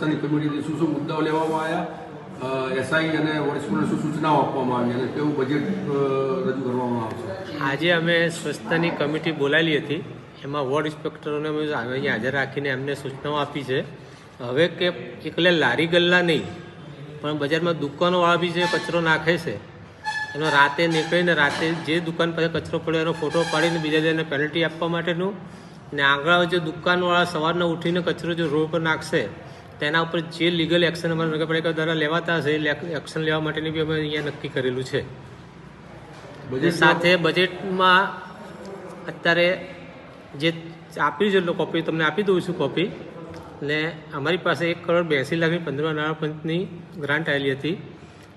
કમિટીથી શું શું મુદ્દાઓ લેવામાં આવ્યા એસઆઈ અને વરિષ્ઠોને શું સૂચનાઓ આપવામાં આવી અને કેવું બજેટ રજૂ કરવામાં આવશે? આજે અમે સ્વચ્છતાની કમિટી બોલાવી હતી. એમાં વોર્ડ ઇન્સ્પેક્ટરોને અમે અહીંયા હાજર રાખીને એમને સૂચનાઓ આપી છે. હવે કે એકલે લારી ગલ્લા નહીં, પણ બજારમાં દુકાનોવાળા બી જે કચરો નાખે છે. એનો રાતે નીકળીને રાતે જે દુકાન પાસે કચરો પડ્યો એનો ફોટો પાડીને બીજા દિને પેનલ્ટી આપવા માટેનું. ને આગળ જે દુકાનવાળા સવારના ઉઠીને કચરો જો રોડ પર નાખશે તેના ઉપર જે લીગલ એક્શન અમારા નગરપાલિકા દ્વારા લેવાતા હશે એ એક્શન લેવા માટેની બી અમે અહીંયા નક્કી કરેલું છે. બજેટ સાથે બજેટમાં અત્યારે જે આપ્યું છે કોપી તમને આપી દઉં છું કોપી ને અમારી પાસે એક કરોડ બ્યાસી લાખની પંદરમા નાણાપંચની ગ્રાન્ટ આવેલી હતી.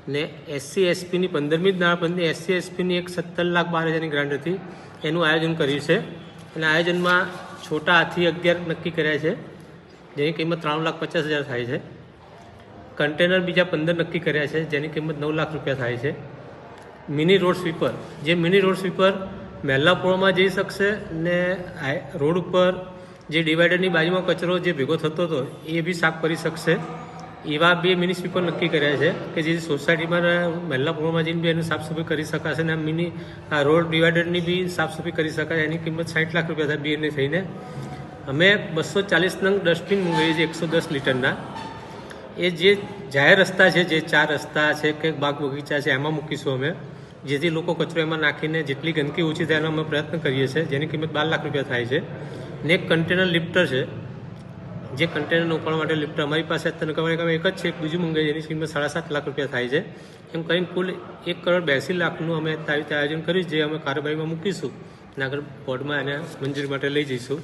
ને એસસી એસપીની પંદરમી જ નાણાપંચની એસસી એસપીની એક સત્તર લાખ બાર હજારની ગ્રાન્ટ હતી. એનું આયોજન કર્યું છે. અને આયોજનમાં છોટા હાથી અગિયાર નક્કી કર્યા છે. જેની કિંમત ત્રણ લાખ પચાસ હજાર થાય છે. કન્ટેનર બીજા પંદર નક્કી કર્યા છે, જેની કિંમત નવ લાખ રૂપિયા થાય છે. મિની રોડ સ્વીપર, જે મિની રોડ સ્વીપર મહેલાપોળમાં જઈ શકશે ને રોડ ઉપર જે ડિવાઈડરની બાજુમાં કચરો જે ભેગો થતો હતો, એ બી સાફ કરી શકશે. એવા બે મિની સ્વીપર નક્કી કર્યા છે કે જે સોસાયટીમાં મેલ્લાપોળમાં જઈને બી એની સાફસફાઈ કરી શકાશે ને મિની, આ રોડ ડિવાઈડરની બી સાફસફાઈ કરી શકાય, એની કિંમત સાઠ લાખ રૂપિયા થાય બેને થઈને. અમે બસો ચાલીસ નંગ ડસ્ટબિન મંગાવીએ છીએ એકસો દસ લીટરના. એ જે જાહેર રસ્તા છે, જે ચાર રસ્તા છે, કે બાગ બગીચા છે, એમાં મૂકીશું અમે. જેથી લોકો કચરો એમાં નાખીને જેટલી ગંદકી ઓછી થાય એનો અમે પ્રયત્ન કરીએ છીએ. જેની કિંમત બાર લાખ રૂપિયા થાય છે. ને એક કન્ટેનર લિફ્ટર છે. જે કન્ટેનરને ઉપાડવા માટે લિફ્ટર અમારી પાસે અત્યારે નગરપાલિકામાં એક જ છે, એક બીજું મંગાવીએ એની કિંમત સાડા સાત લાખ રૂપિયા થાય છે. એમ કરીને કુલ એક કરોડ બ્યાસી લાખનું અમે આવી રીતે આયોજન કર્યું જે અમે કાર્યવાહીમાં મૂકીશું. આગળ બોર્ડમાં એને મંજૂરી માટે લઈ જઈશું.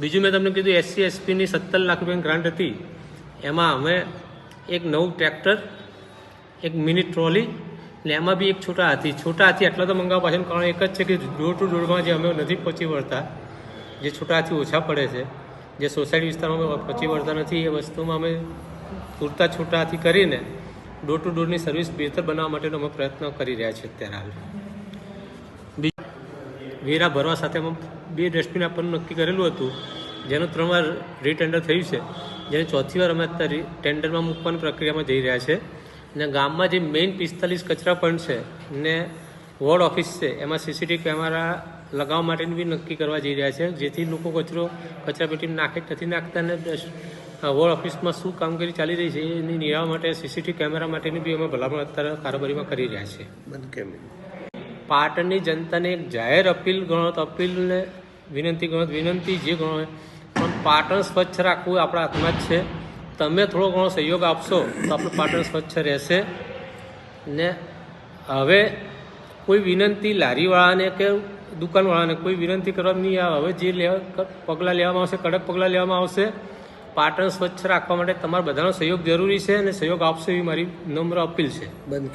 બીજું મેં તમને કીધું એસસી એસપીની સત્તર લાખ રૂપિયાની ગ્રાન્ટ હતી. એમાં અમે એક નવું ટ્રેક્ટર એક મિની ટ્રોલી ને એમાં બી એક છોટા હાથી. છોટા હાથી એટલા તો મંગાવવા પાછળનું કારણ એક જ છે કે ડોર ટુ ડોરમાં જે અમે નથી પહોંચી વળતા, જે છોટા હાથી ઓછા પડે છે, જે સોસાયટી વિસ્તારમાં અમે પહોંચી વળતા નથી, એ વસ્તુમાં અમે પૂરતા છોટા હાથી કરીને ડોર ટુ ડોરની સર્વિસ બહેતર બનાવવા માટેનો અમે પ્રયત્ન કરી રહ્યા છીએ અત્યારે હાલ. વેરા ભરવા સાથે બે ડસ્ટબિન આપવાનું નક્કી કરેલું હતું. જેનું ત્રણ વાર રીટેન્ડર થયું છે. જેને ચોથી વાર અમે અત્યારે ટેન્ડરમાં મૂકવાની પ્રક્રિયામાં જઈ રહ્યા છે. અને ગામમાં જે મેઇન પિસ્તાલીસ કચરા પોઈન્ટ છે ને વોર્ડ ઓફિસ છે, એમાં સીસીટીવી કેમેરા લગાવવા માટેની બી નક્કી કરવા જઈ રહ્યા છે. જેથી લોકો કચરો, કચરા પેટીમાં નાખે નથી નાખતા અને વોર્ડ ઓફિસમાં શું કામગીરી ચાલી રહી છે એની નિરાવવા માટે સીસીટીવી કેમેરા માટેની બી અમે ભલામણ અત્યારે કારોબારીમાં કરી રહ્યા છીએ. પાટણની જનતાને એક જાહેર અપીલ ગણો તો અપીલને વિનંતી ગણો, વિનંતી જે ગણો પણ પાટણ સ્વચ્છ રાખવું આપણા હાથમાં જ છે. તમે થોડો ઘણો સહયોગ આપશો તો આપણું પાટણ સ્વચ્છ રહેશે. ને હવે કોઈ વિનંતી લારીવાળાને કે દુકાનવાળાને કોઈ વિનંતી કરવામાં નહીં આવે. હવે જે લેવા પગલાં લેવામાં આવશે, કડક પગલાં લેવામાં આવશે, પાટણ સ્વચ્છ રાખવા માટે તમારા બધાનો સહયોગ જરૂરી છે અને સહયોગ આપશો એવી મારી નમ્ર અપીલ છે. બંધ